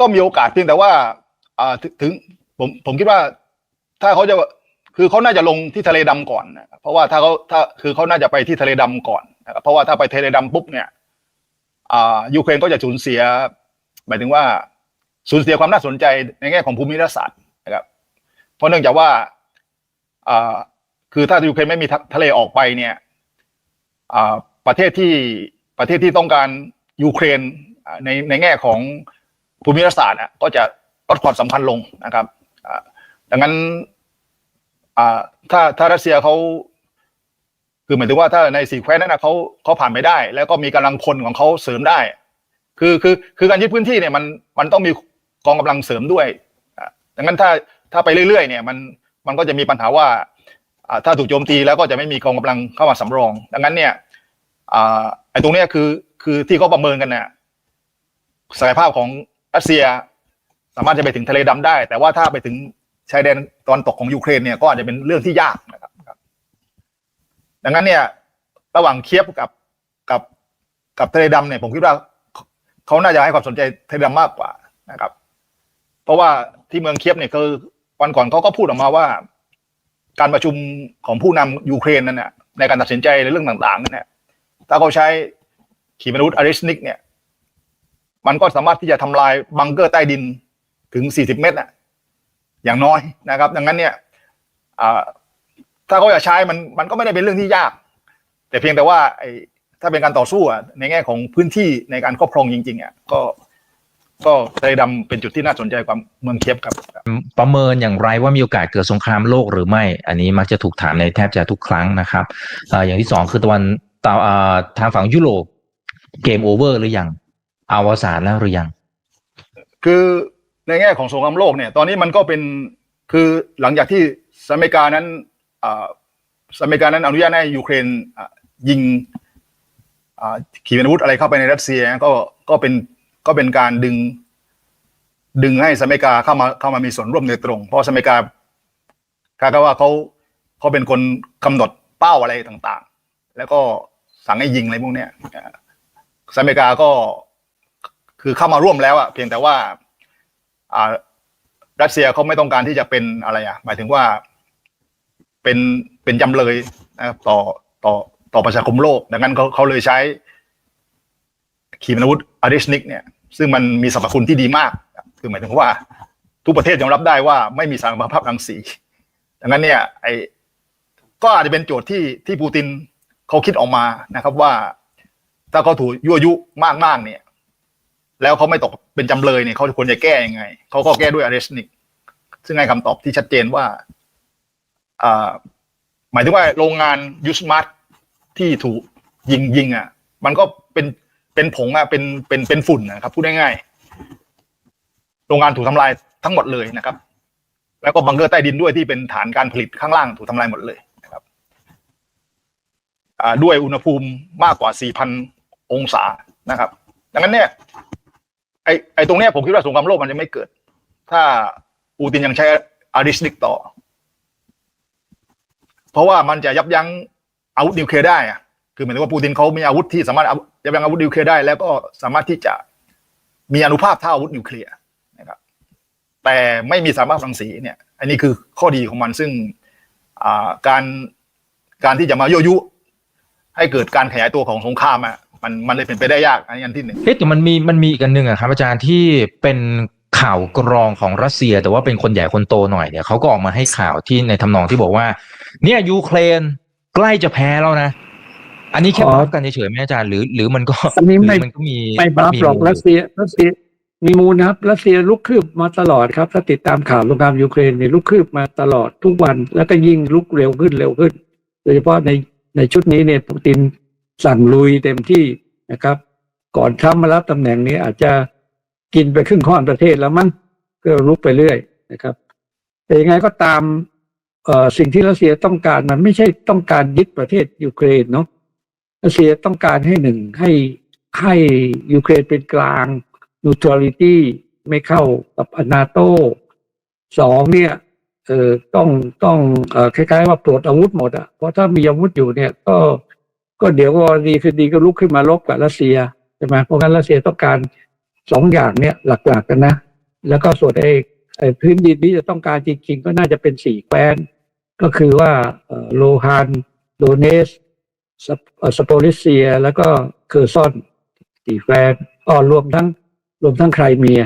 ก็มีโอกาสเพียงแต่ว่าอ่าถึงผมผมคิดว่า ถ้าเขาจะคือเขาน่าจะลงที่ทะเลดำก่อนนะครับเพราะว่าถ้าเขาถ้าคือเขาน่าจะไปที่ทะเลดำก่อนนะครับเพราะว่าถ้าไปทะเลดำปุ๊บเนี่ยอ่ายูเครนก็จะสูญเสีย หมายถึงว่าสูญเสียความน่าสนใจในแง่ของภูมิรัฐศาสตร์นะครับ เพราะเนื่องจากว่าอ่าคือถ้ายูเครนไม่มีทะเลออกไปเนี่ยอ่าประเทศที่ประเทศที่ต้องการยูเครนในในแง่ของ ภูมิรัศาสตร์ก็จะลดความสำคัญลงนะครับดังนั้นถ้าถ้ารัสเซียเขาคือหมายถึงว่าถ้าในสี่แคว้นนั้นนะเขาเขาผ่านไม่ได้ แล้วก็มีกำลังพลของเขาเสริมได้ คือคือคือการยึดพื้นที่เนี่ยมันมันต้องมีกองกำลังเสริมด้วยดังนั้นถ้าถ้าไปเรื่อยๆ เนี่ยมันมันก็จะมีปัญหาว่าถ้าถูกโจมตีแล้วก็จะไม่มีกองกำลังเข้ามาสำรอง ดังนั้นเนี่ยไอ้ตรงเนี้ยคือคือที่เขาประเมินกันเนี่ยศักยภาพของ รัสเซีย สามารถจะไปถึงทะเลดำได้ แต่ว่าถ้าไปถึงชายแดนตอนตกของยูเครนเนี่ยก็อาจจะเป็นเรื่องที่ยากนะครับ ดังนั้นเนี่ย ระหว่างเคียบกับกับกับทะเลดำเนี่ยผมคิดว่าเขาน่าจะให้ความสนใจทะเลดำมากกว่านะครับ เพราะว่าที่เมืองเคียบเนี่ยคือวันก่อนเขาก็พูดออกมาว่า การประชุมของผู้นำยูเครนนั่นน่ะในการตัดสินใจในเรื่องต่างๆนั่นน่ะถ้าเขาใช้ขีปนาวุธอาริสนิกเนี่ย มันก็สามารถที่จะทำลายบังเกอร์ใต้ดินถึง 40 เมตรน่ะอย่างน้อยนะครับ ดังนั้นเนี่ยถ้าเขาจะใช้มันมันก็ไม่ได้เป็นเรื่องที่ยาก แต่เพียงแต่ว่าไอ้ถ้าเป็นการต่อสู้อะในแง่ของพื้นที่ในการครอบครองจริงๆอะก็ก็ทะเลดำเป็นจุดที่น่าสนใจกว่าเมืองเคียบครับ ประเมินอย่างไรว่ามีโอกาสเกิดสงครามโลกหรือไม่ อันนี้มักจะถูกถามในแทบจะทุกครั้งนะครับออย่างที่สองคือตะวันตาทางฝั่งยุโรปเกมโอเวอร์หรือยัง อวสานแล้วหรือยัง คือในแง่ของสงครามโลกเนี่ย ตอนนี้มันก็เป็นคือหลังจากที่สหรัฐอเมริกานั้นอ่าสหรัฐอเมริกานั้นอนุญาตให้ยูเครนยิงขีปนาวุธอะไรเข้าไปในรัสเซียก็ก็เป็นก็เป็นการดึง ดึงให้สหรัฐอเมริกาเข้ามาเข้ามามีส่วนร่วมโดยตรง เพราะสหรัฐอเมริกาคาดว่าเขาเขาเป็นคนกำหนดเป้าอะไรต่างๆ แล้วก็สั่งให้ยิงอะไรพวกเนี้ยสหรัฐอเมริกาก็ คือเข้ามาร่วมแล้วอะเพียงแต่ว่าอ่ารัสเซียเขาไม่ต้องการที่จะเป็นอะไรอะหมายถึงว่าเป็นเป็นจำเลยนะครับต่อต่อต่อประชาคมโลก ดังนั้นเขาเขาเลยใช้ขีปนาวุธอาริชนิกเนี่ยซึ่งมันมีสรรพคุณที่ดีมาก คือหมายถึงว่า ทุกประเทศยอมรับได้ว่าไม่มีสารภาพรังสีดังนั้นเนี่ยไอก็อาจจะเป็นโจทย์ที่ที่ปูตินเขาคิดออกมานะครับว่า ถ้าเขาถูกยั่วยุมากๆเนี่ย แล้วเขาไม่ตกเป็นจำเลยเนี่ยเขาควรจะแก้ยังไงเขาก็แก้ด้วย arrest นิกซึ่งให้คำตอบที่ชัดเจนว่าอ่าหมายถึงว่าโรงงานยูสมาร์ทที่ถูกยิงยิงอะ มันก็เป็นเป็นผงอะเป็นเป็นเป็นฝุ่นนะครับพูดง่ายๆโรงงานถูกทำลายทั้งหมดเลยนะครับ แล้วก็บังเกอร์ใต้ดินด้วยที่เป็นฐานการผลิตข้างล่างถูกทำลายหมดเลยนะครับอ่าด้วยอุณหภูมิมากกว่า 4,000 องศานะครับ ดังนั้นเนี่ย ไอ้ไอ้ตรงเนี้ยผมคิดว่าสงครามโลกมันจะไม่เกิด ถ้าปูตินยังใช้อาริสนิกต่อ เพราะว่ามันจะยับยั้งอาวุธนิวเคลียร์ได้อะคือหมายถึงว่าปูตินเขามีอาวุธที่สามารถยับยั้งอาวุธนิวเคลียร์ได้ แล้วก็สามารถที่จะมีอนุภาพเท่าอาวุธนิวเคลียร์นะครับ แต่ไม่มีสามารถรังสีเนี่ย อันนี้คือข้อดีของมันซึ่งการการที่จะมายั่วยุให้เกิดการขยายตัวของสงครามอะ มันมันเลยเป็นไปได้ยากอันนี้อันที่หนึ่งเอ๊ะแต่มันมีมันมีอีกอันหนึ่งอะครับอาจารย์ที่เป็นข่าวกรองของรัสเซีย แต่ว่าเป็นคนใหญ่คนโตหน่อยเนี่ยเขาก็ออกมาให้ข่าวที่ในทำนองที่บอกว่า เนี่ยยูเครนใกล้จะแพ้แล้วนะ อันนี้แค่อ๋อพับกันเฉยๆไหมอาจารย์หรือหรือมันก็อันนี้ไม่หรืมันก็มีไม่บัฟหรอกมูลรัสเซียรัสเซียมีมูลนะครับรัสเซียลุกคืบมาตลอดครับ ถ้าติดตามข่าวสงครามยูเครนเนี่ยลุกคืบมาตลอดทุกวัน แล้วก็ยิ่งลุกเร็วขึ้นเร็วขึ้น โดยเฉพาะในในชุดนี้เนี่ยปูติน สั่งลุยเต็มที่นะครับ ก่อนทรัมป์มารับตำแหน่งนี้อาจจะกินไปครึ่งข้อนประเทศแล้วมั้งก็ลุกไปเรื่อยนะครับ แต่ยังไงก็ตามสิ่งที่รัสเซียต้องการมันไม่ใช่ต้องการยึดประเทศยูเครนเนาะรัสเซียต้องการให้หนึ่งให้ให้ยูเครนเป็นกลาง neutrality ไม่เข้ากับนาโตสองเนี่ยเออต้องต้องคล้ายๆว่าปลดอาวุธหมดอะเพราะถ้ามีอาวุธอยู่เนี่ยก็ ก็เดี๋ยวก็ดีคือดีก็ลุกขึ้นมาลบกับรัสเซียใช่ไหมเพราะงั้นรัสเซียต้องการสองอย่างเนี่ยหลักๆกันนะ แล้วก็ส่วนไอ้ไอ้พื้นดินที่จะต้องการจริงๆ ก็น่าจะเป็นสี่แคว้น ก็คือว่าโลฮานโดเนสสปเอ่อสโปลิเซีย แล้วก็เคอร์ซอนสี่แคว้นอ้อรวมทั้งรวมทั้งไครเมีย